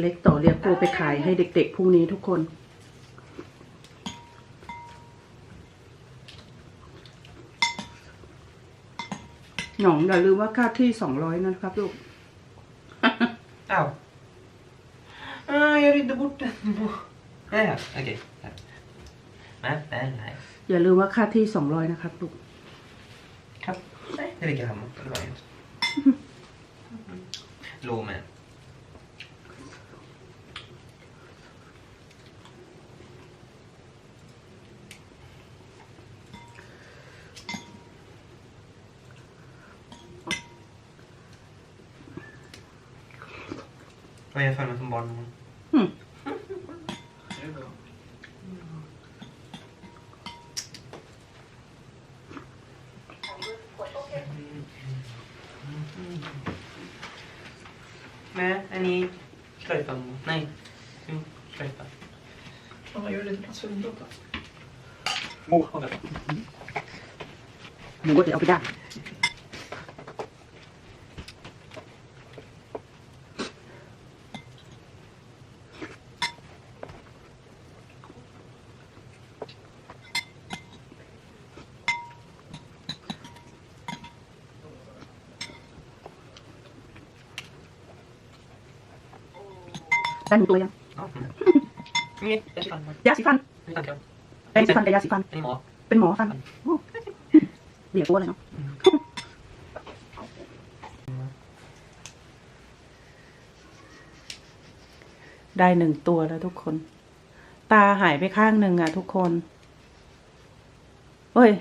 เล็กต่อเรียกโกไปขายให้เด็กๆพรุ่งนี้ทุกคน หนองอย่าลืมว่าค่าที่สองร้อยนะครับลูก Au. Ah, jag rydde bort den. Ja, ja, okej. Ja. Nej, nej, nej. อย่าลืมว่าค่าที่สองร้อยนะครับลูก Kapp. Nej, det ligger hemma. Det var inget. Låg med. Vad är jag för mig som barn? Mm. Nej, är ni slöjfa? Nej. Jo, slöjfa. Mamma gör lite plats för min docka. Åh, oh, หนูก็จะเอาไปได้ ได้หนึ่งตัวยัง Ja. Inget, jag är fan. ยาสีฟัน Utan krav. แปรงสีฟันกับยาสีฟัน Är ni mat? เป็นหมอฟันโอ้เรียกตัวเลยเนาะได้หนึ่งตัวแล้วทุกคน ตาหายไปข้างหนึ่งอะทุกคนเอ้ย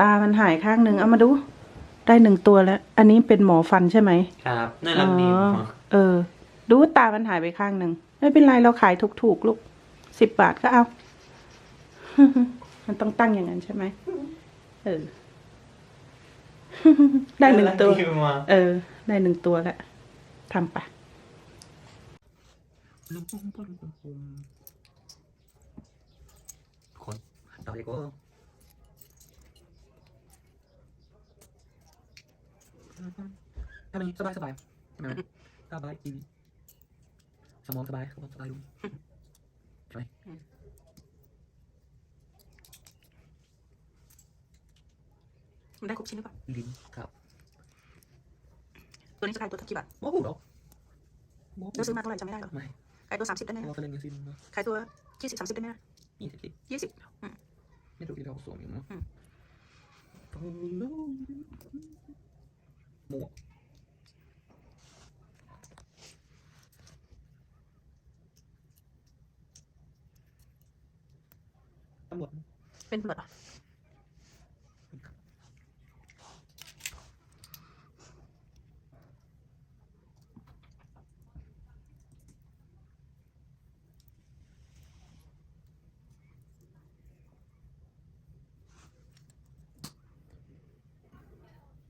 ตามันหายข้างหนึ่งเอามาดู ได้หนึ่งตัวแล้ว อันนี้เป็นหมอฟันใช่ไหม Krav. Nu lade ni อ๋อ på. เออ ดูตามันหายไปข้างหนึ่งไม่เป็นไรเราขายถูกๆลูกสิบบาทก็เอา มันต้องตั้งอย่างนั้นใช่ไหมเออ ได้หนึ่งตัว Ni på. เออ ได้หนึ่งตัวแล้วทำไปะคนต่อเลยก็ทำไมสบายสบายใช่ไหมสบายจริง สมองสบายสมองสบายลุงใช่ไหมมันได้ครบชิ้นหรือเปล่าลิ้นครับ ตัวนี้จะขายตัวกี่บาทโอ้โหหรอเราซื้อมาเท่าไหร่จำไม่ได้หรอไม่ขายตัวสามสิบได้ไหมเราจะเล่นกันสิขายตัวยี่สิบสามสิบได้ไหมยี่สิบสิยี่สิบไม่รู้ที่เราส่งอยู่มั้งหมวก ตำรวจเป็นตำรวจเหรอ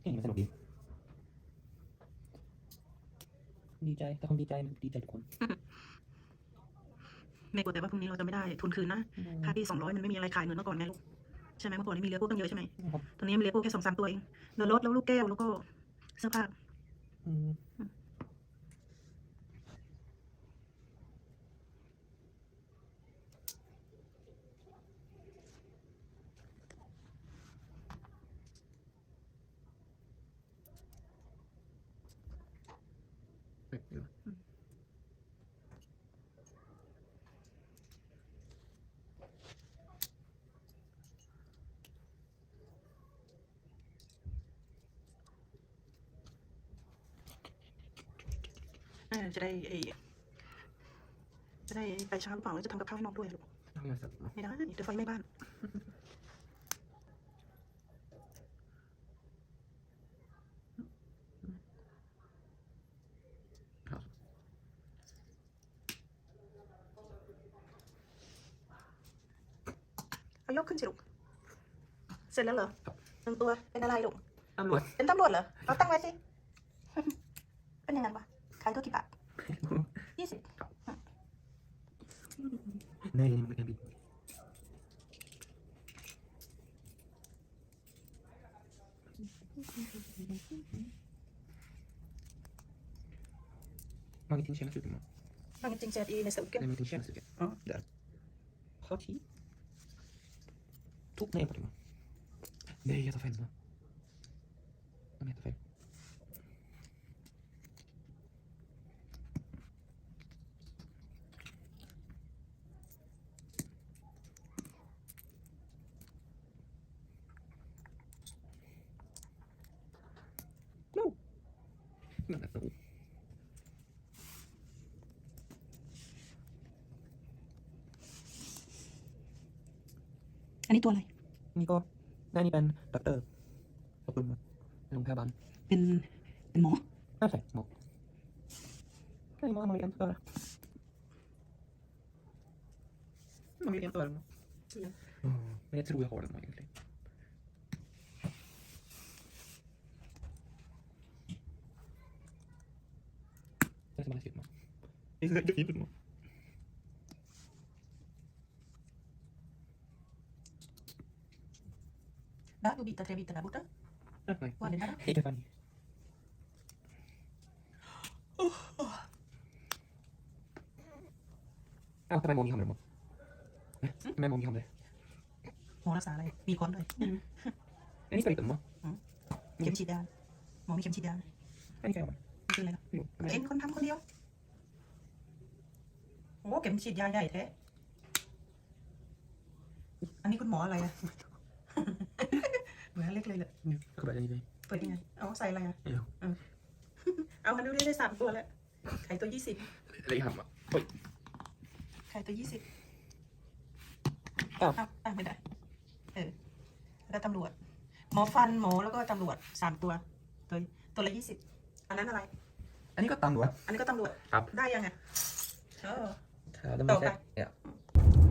เฮ้ยมันสนุกดีดีใจแต่ความดีใจมันดีใจทุกคน ไม่กลัวแต่ว่าพรุ่งนี้เราจะไม่ได้ทุนคืนนะค่าที่สองร้อยมันไม่มีอะไรขายเหมือนเมื่อก่อนไงลูกใช่ไหมเมื่อก่อนนี่มีเลี้ยงพวกตั้งเยอะใช่ไหมครับตอนนี้มีเลี้ยงพวกแค่สองสามตัวเองเดินรถแล้วลูกแก้วแล้วก็เสื้อผ้า อืมเฮ้ยเดี๋ยว เออ จะได้ไอ้จะได้ไปเช้าหรือเปล่าแล้วจะทำกับข้าวให้น้องด้วยลูกทำงานเสร็จแล้วไม่ได้เดี๋ยวไฟไหม้บ้านครับเอายกขึ้นสิลูก เสร็จแล้วเหรอหนึ่งตัวเป็นอะไรลูกตำรวจเป็นตำรวจเหรอ เอาตั้งไว้สิ เป็นยังไงวะขายตัวกี่บาทยี่สิบ Nej, det kan bli. Magnetien känns ut. mamma. Ingenting säger i nästa vecka. Nej, men den känns ut. Ja. Där. Parti. Två, nej, en parti. mamma. Nej, jag tar fel. mamma. Nej, jag tar fel. No. Men, no. อันนี้ตัวอะไร นี่ก็ได้นี่เป็นด็อกเตอร์ขอบคุณครับโรงพยาบาลเป็นเป็นหมอน่าใส่หมอได้หมอมาเรียนตัวละมาเรียนตัวละไม่ได้ 忙してるの。え、どこにいるのラブาタテビタラブタワレナラヘイタファニอ้าวทำไมโมมีคำเลยโมทำไมโมมีคำเลยโมรักษาอะไร มีคนเลยอันนี้สลิดเหรอโมมีเข็มฉีดยาโมมีเข็มฉีดยาอันนี้ใครเอามา คืออะไรหรอไม่รู้อันเอ็นี้นคนทำคนเดียวโอ้เข็มฉีดยาใหญ่แท้ อันนี้คุณหมออะไรอะเหมือนเล็กเลยแหละก็แบบนี้เลยเปิดยังไง เอาใส่อะไรอะไม่รู้เอามาดูได้ได้สามตัวแล้วไข่ตัวยี่สิบอะไรทำอะโอ้ยไข่ตัวยี่สิบอ้าวอ้าวตั้งไม่ได้ เออ แล้วก็ตำรวจ หมอฟันหมอแล้วก็ตำรวจสามตัว ตัวตัวละยี่สิบอันนั้นอะไร อันนี้ก็ตามดูอะอันนี้ก็ตำรวจครับ ได้ยังไงเออ Ja, de är Okej. säkert- ja.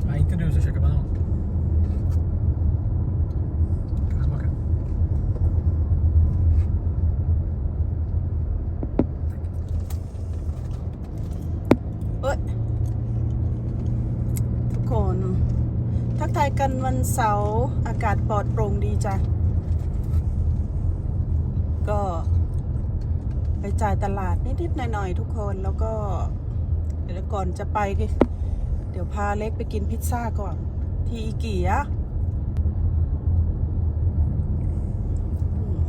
Nej, inte du som käkar banan. Kan jag smaka? เอ้ยทุกคน ทักทายกันวันเสาร์อากาศปลอดโปร่งดีจ้ะ ก็ ไปจ่ายตลาดนิดๆหน่อยๆทุกคนแล้วก็ เดี๋ยวก่อนจะไป เดี๋ยวพาเล็กไปกินพิซซ่าก่อน ที่อีเกีย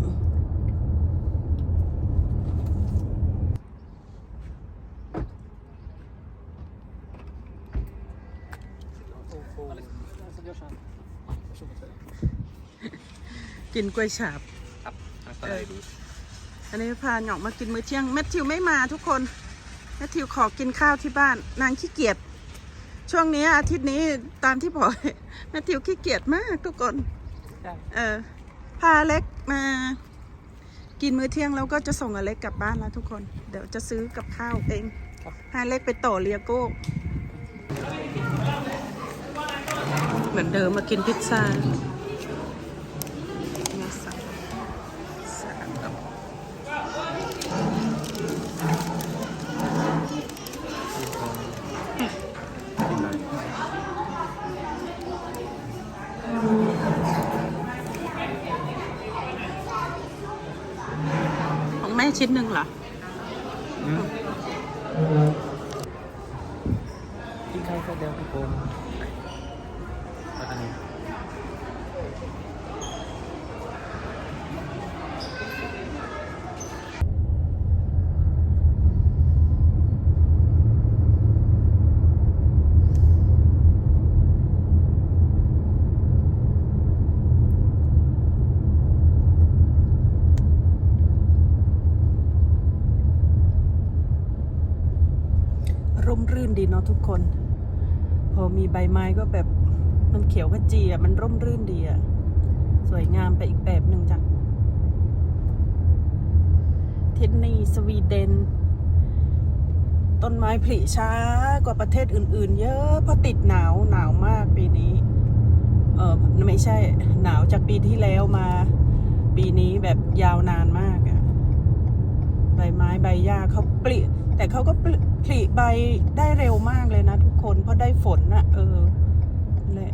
อืมกินกล้วยฉาบ Nästan är det god. อันนี้พาหยอกมากินมื้อเที่ยงแมทธิวไม่มาทุกคนแมทธิวขอกินข้าวที่บ้าน นางขี้เกียจช่วงนี้อาทิตย์นี้ตามที่บอกแมทธิวขี้เกียจมากทุกคนเออพาเล็กมากินมื้อเที่ยงแล้วก็จะส่งอเล็กกลับบ้านแล้วทุกคน เดี๋ยวจะซื้อกับข้าวเองพาเล็กไปต่อเรียโก้เหมือนเดิมมากินพิซซ่าเนี่ยสั่งสั่งกับ ของแม่ ชิ้นหนึ่งเหรอ Din kaffe, den på på. Vad är det? ร่มรื่นดีเนาะ ทุกคน พอมีใบไม้ก็แบบมันเขียวขจีอะ มันร่มรื่นดีอะ สวยงามไปอีกแบบหนึ่งจ้ะทิดนีสวีเดน ต้นไม้ผลิช้ากว่าประเทศอื่น ๆ เยอะเพราะติดหนาวหนาวมากปีนี้ เออไม่ใช่หนาวจากปีที่แล้วมา ปีนี้แบบยาวนานมากอะใบไม้ใบหญ้าเขาปลิแต่เขาก็ปลิ ผลิใบได้เร็วมากเลยนะทุกคนเพราะได้ฝนนะเออแหละ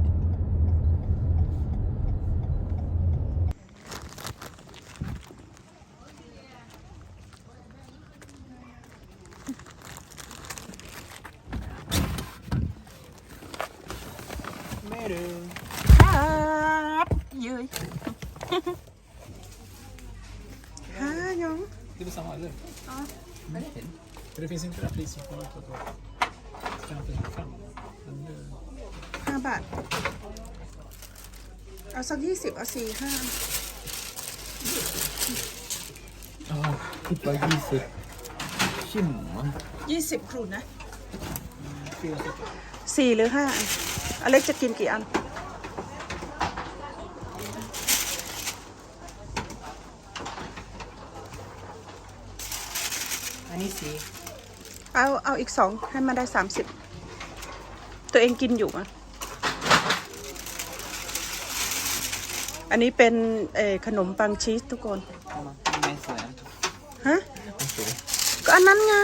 ครับยืยฮะยงดูไปสั่งอะไรเลยอ๋อไม่ได้เห็น För det finns inte det här prisinformationen på 545. Men nu... ห้าบาท เอาสักยี่สิบเอาสี่ห้า Ja, Tippa griset. Tjimman. ยี่สิบครูนะ fyra stycken. สี่หรือห้าอันอเล็กจะกินกี่อัน อันนี้สี เอาเอาอีกสองให้มาได้สามสิบตัวเองกินอยู่อะอันนี้เป็นเอ่อขนมปังชีสทุกคน Med sån. ฮะก็อันนั้นไง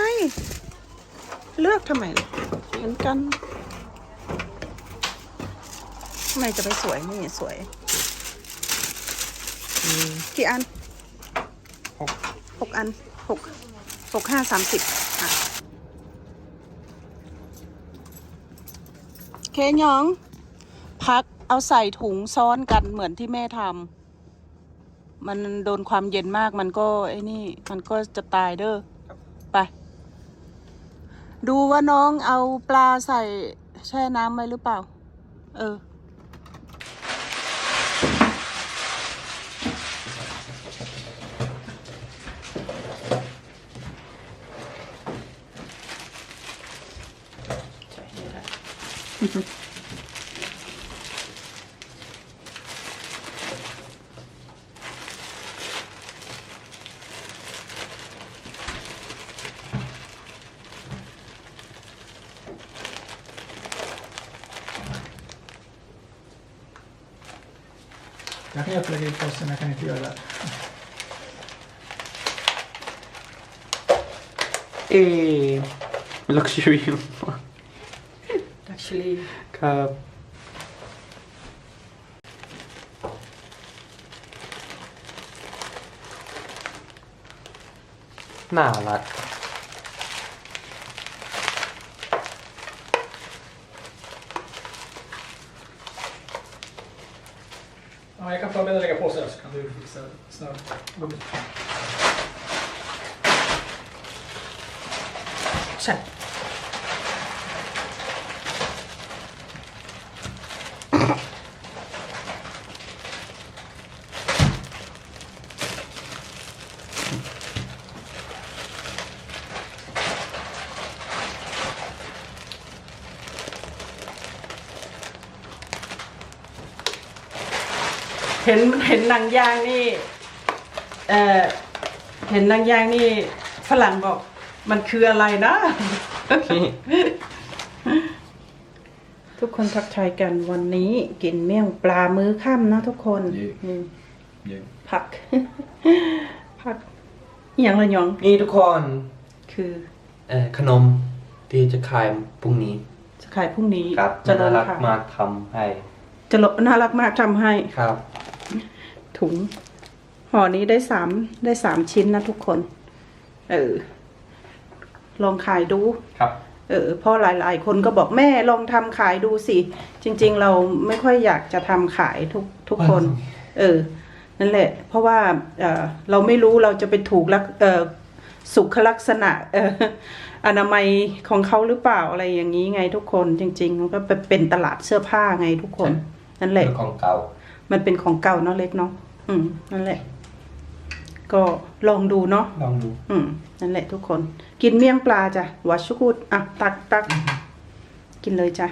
เลือกทำไมล่ะเหมือนกันทำไมจะไปสวยนี่สวยกี่อันหกหกอันหกหกห้าสามสิบอะเคห ยอง พักเอาใส่ถุงซ้อนกันเหมือนที่แม่ทำมันโดนความเย็นมากมันก็ไอ้นี่ มันก็จะตายเด้อไป ดูว่าน้องเอาปลาใส่แช่น้ำไว้หรือเปล่า เออ Jag kan hjälpa dig i posten, jag kan inte göra det. เอ luxury ดัชลีครับน่ารัก Ja, jag kan ta med och lägga på sig så kan du fixa snögummi. ใช่เห็นเห็นหนังยางนี่ เออเห็นหนังยางนี่ฝรั่งบอก มันคืออะไรนะ ทุกคนทักทายกันวันนี้กินเมี่ยงปลามื้อค่ำนะทุกคนเย้ อืมเย้ผัก ผักอหย่างละหยองนี่ทุกคนคือเอ่อขนมที่จะขายพรุ่งนี้จะขายพรุ่งนี้ครับจะลน่าดรักค่ะมากทำให้จะลดน่ารักมากทำให้ ครับ ถุง ห่อนี้ได้สามได้สามชิ้นนะทุกคน เออ ลองขายดูครับเออเพราะหลาย ๆ คนก็บอกแม่ลองทำขายดูสิ จริง ๆ เราไม่ค่อยอยากจะทำขายทุกทุกคน เออ นั่นแหละ เพราะว่าเออเราไม่รู้เราจะไปถูกลักเออสุขลักษณะเอออนามัยของเขาหรือเปล่าอะไรอย่างนี้ไงทุกคน จริง ๆ มันก็เป็นตลาดเสื้อผ้าไงทุกคน นั่นแหละเป็นของเก่า มันเป็นของเก่าเนาะเล็กเนาะอืมนั่นแหละ ก็ลองดูเนาะลองดู อืมนั่นแหละทุกคน กินเมี่ยงปลาจ้ะวัชกุดอะตักตักกินเลยจ้ะ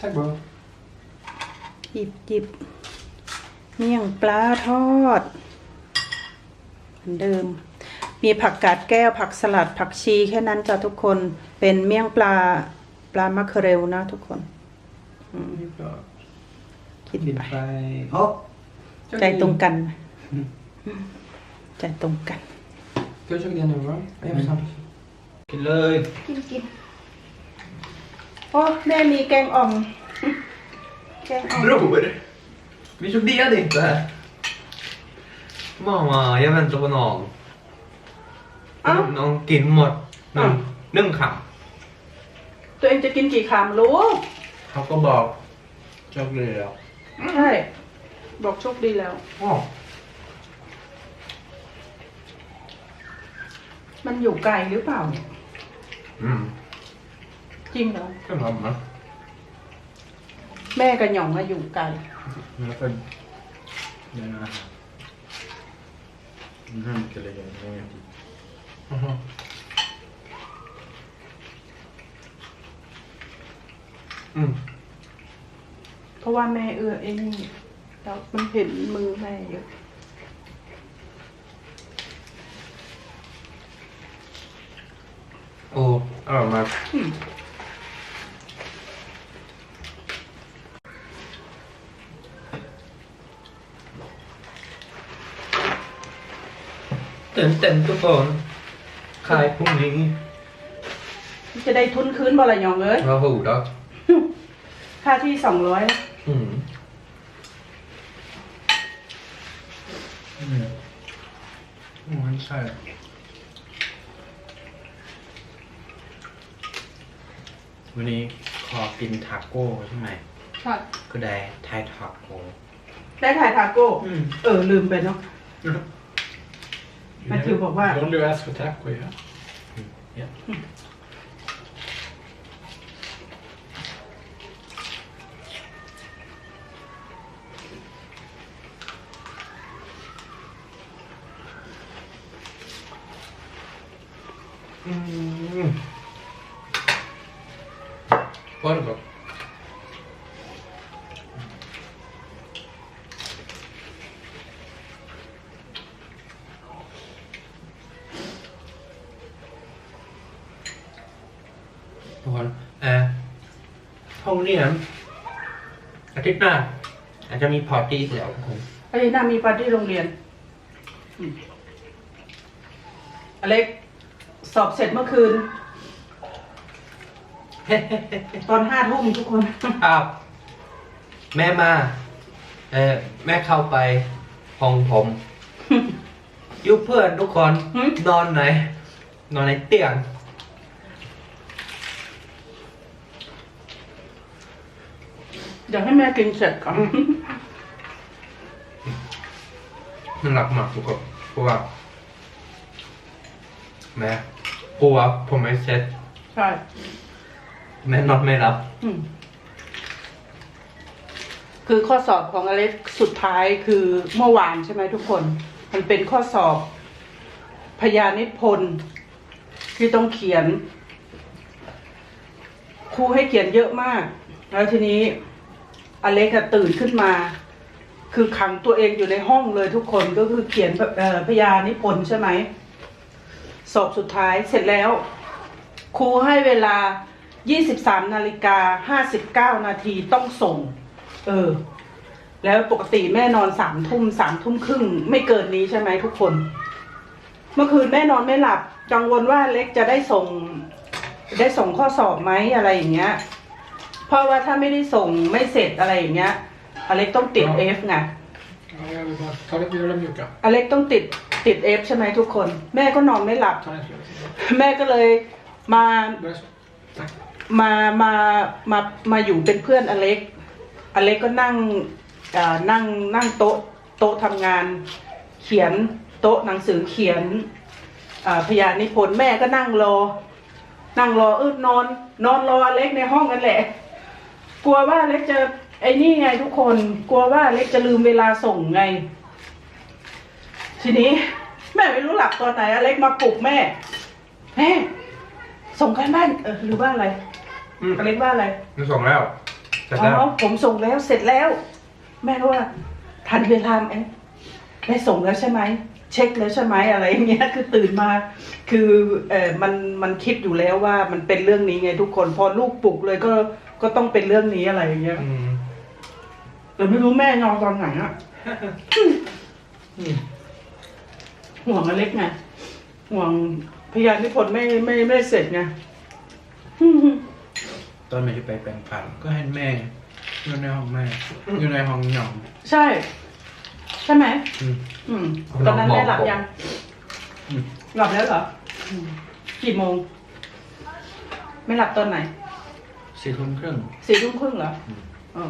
ทักบรหยิบหยิบเมี่ยงปลาทอด เหมือนเดิม มีผักกาดแก้วผักสลัดผักชีแค่นั้นจ้ะทุกคนเป็นเมี่ยงปลาปลามะเคเรลนะทุกคน คิดกินไปไปโอ้ใจตรงกันใจตรงกัน Ska jag köka det nu va? Jag gör samma. กินเลยกินกินโอ้แม่มีแกงอ่อม แกงอ่อม Bror! Vi chockade inte. Mamma, jag väntar på någon. Ja. Någon gimmor. Ja. Någon, någon kam. ตัวเองจะกินกี่คำรู้เขาก็บอกชอบเลยแล้ว ใช่ บอกโชคดีแล้ว อ๋อมันอยู่ไกลหรือเปล่าเนี่ยอืมจริงเหรอก็ทำนะแม่กับหยองอะอยู่ไกล Men för den här. Den här mycket lägger lång tid. อือฮึอืมเพราะว่าแม่เอื้อไอ้นี่แล้วมันเห็นมือแม่เยอะโอ้อร่อยมากอืมตื่นเต้นทุกคนขายพรุ่งนี้จะได้ทุนคืนบ่ละหยองเอ้ยเราหูแล้วค่าที่สองร้อย อืม Mm. Oh, en så här. วันนี้ขอกินทาโก้ใช่ไหมใช่ก็ได้ไทยทาโก้ได้ถ่ายทาโก้ อืม เออ ลืมไปเนาะ Matthew บอกว่า Don't you ask for taco, yeah? Yeah. อืมว่าแบบ ทุกคนเอ่อ ห้องเรียนอาทิตย์หน้า อาจจะมีพาร์ตี้อีกแล้วทุกคนไอ้น่ามีปาร์ตี้โรงเรียนอืมอเล็ก สอบเสร็จเมื่อคืน ตอนห้าทุ่มทุกคน อ้าวแม่มาเออแม่เข้าไปห้องผมอยุเพื่อนทุกคนหืมนอนไหน นอนในเตียง เดี๋ยวให้แม่กินเสร็จก่อน น่ารักมากทุกคนเพราะว่าแม่กลัวผมไม่เสร็จใช่ แม่นอนไม่รับ อืม คือข้อสอบของอเล็กสุดท้ายคือเมื่อวานใช่ไหมทุกคน มันเป็นข้อสอบ พยานิพนธ์ที่ต้องเขียน ครูให้เขียนเยอะมาก แล้วทีนี้ อเล็กอะตื่นขึ้นมา คือขังตัวเองอยู่ในห้องเลยทุกคนก็คือเขียนพยานิพนธ์ใช่ไหมสอบสุดท้ายเสร็จแล้ว ครูให้เวลา 23นาฬิกา59นาทีต้องส่ง เออ แล้วปกติแม่นอนสามทุ่มสามทุ่มครึ่งไม่เกินนี้ใช่ไหมทุกคน เมื่อคืนแม่นอนไม่หลับกังวลว่าเล็กจะได้ส่ง ได้ส่งข้อสอบไหมอะไรอย่างเงี้ย เพราะว่าถ้าไม่ได้ส่งไม่เสร็จอะไรอย่างเงี้ย อเล็กต้องติด F ไง Ja, jag vill bara ta lite jävla mjuka. อเล็กต้องติดติด F ใช่ไหมทุกคน แม่ก็นอนไม่หลับ Ta en flera. แม่ก็เลยมา Där så. Tack. มามามามาอยู่เป็นเพื่อนอเล็ก อเล็กก็นั่งเอ่อนั่งนั่งโต๊ะโต๊ะทำงาน เขียนโต๊ะหนังสือเขียนเอ่อพยานิพนธ์แม่ก็นั่งรอ นั่งรอเออนอน นอนรออเล็กในห้องกันแหละ กลัวว่าอเล็กจะไอ้นี่ไงทุกคน กลัวว่าอเล็กจะลืมเวลาส่งไง ทีนี้ แม่ไม่รู้หลับตอนไหนอเล็กมาปลุกแม่แม่ส่งกันบ้านเออหรือว่าอะไรอืมอเล็กว่าอะไรมันส่งแล้วเสร็จอ๋แล้วอผมส่งแล้วเสร็จแล้ว แม่ก็ว่า ทันเวลาไหมได้ส่งแล้วใช่ไหมเช็คแล้วใช่ไหมอะไรอย่างเงี้ยคือตื่นมา คือเออมันมันคิดอยู่แล้วว่ามันเป็นเรื่องนี้ไงทุกคน พอลูกปลุกเลยก็ ก็ต้องเป็นเรื่องนี้อะไรอย่างเงี้ยอืมแต่ไม่รู้แม่นอนตอนไหนอะห่วงอเล็กไงห่วงพยานนิพนธ์ไม่ไม่ไม่เสร็จไงตอนแม่จะไปแปลงฟันก็ให้แม่อยู่ในห้องแม่ อยู่ในห้องหยองใช่ ใช่ไหม อืม อืมตอนนั้นแม่หลับยัง อืม หลับแล้วเหรออืมกี่โมง ไม่หลับตอนไหน สี่ทุ่มครึ่งสี่ทุ่มครึ่งเหรออ๋อ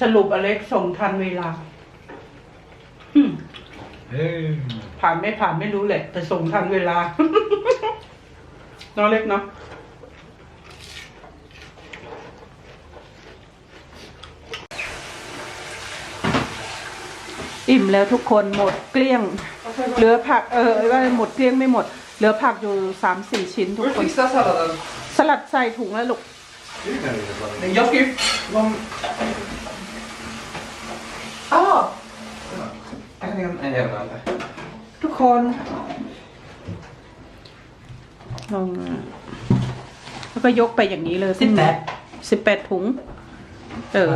สรุปอเล็กส่งทันเวลาผ่านไม่ผ่านไม่รู้แหละ แต่ส่งทันเวลา น้องเล็กเนาะอิ่มแล้วทุกคนหมดเกลี้ยง เหลือผักเออว่าหมดเกลี้ยงไม่หมด เหลือผักอยู่สามสี่ชิ้นทุก Får ค du น fixa salladen? สลัดใส่ถุงแล้วลูก Nej, jag ska ju... Om... Ah! Jag kan lägga... Nej, jag vet inte. ทุกคน ลองแล้วก็ยกไปอย่างนี้เลยสิบแปดสิบแปดถุง เออ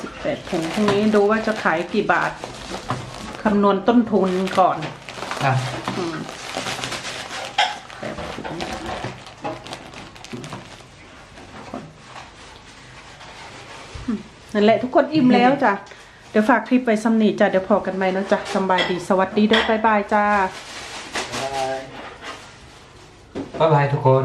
สิบแปดถุงพรุ่งนี้ดูว่าจะขายกี่บาทคำนวณต้นทุนก่อน Ja. อืมแปดถุงอืมนั่นแหละทุกคนอิ่มแล้วจ้ะ เดี๋ยวฝากคลิปไปสำนีจ้ะ เดี๋ยวพอกันไหมนะจ๊ะสำบายดีสวัสดีเด้อบ๊ายบายจ้า บ๊ายบายทุกคน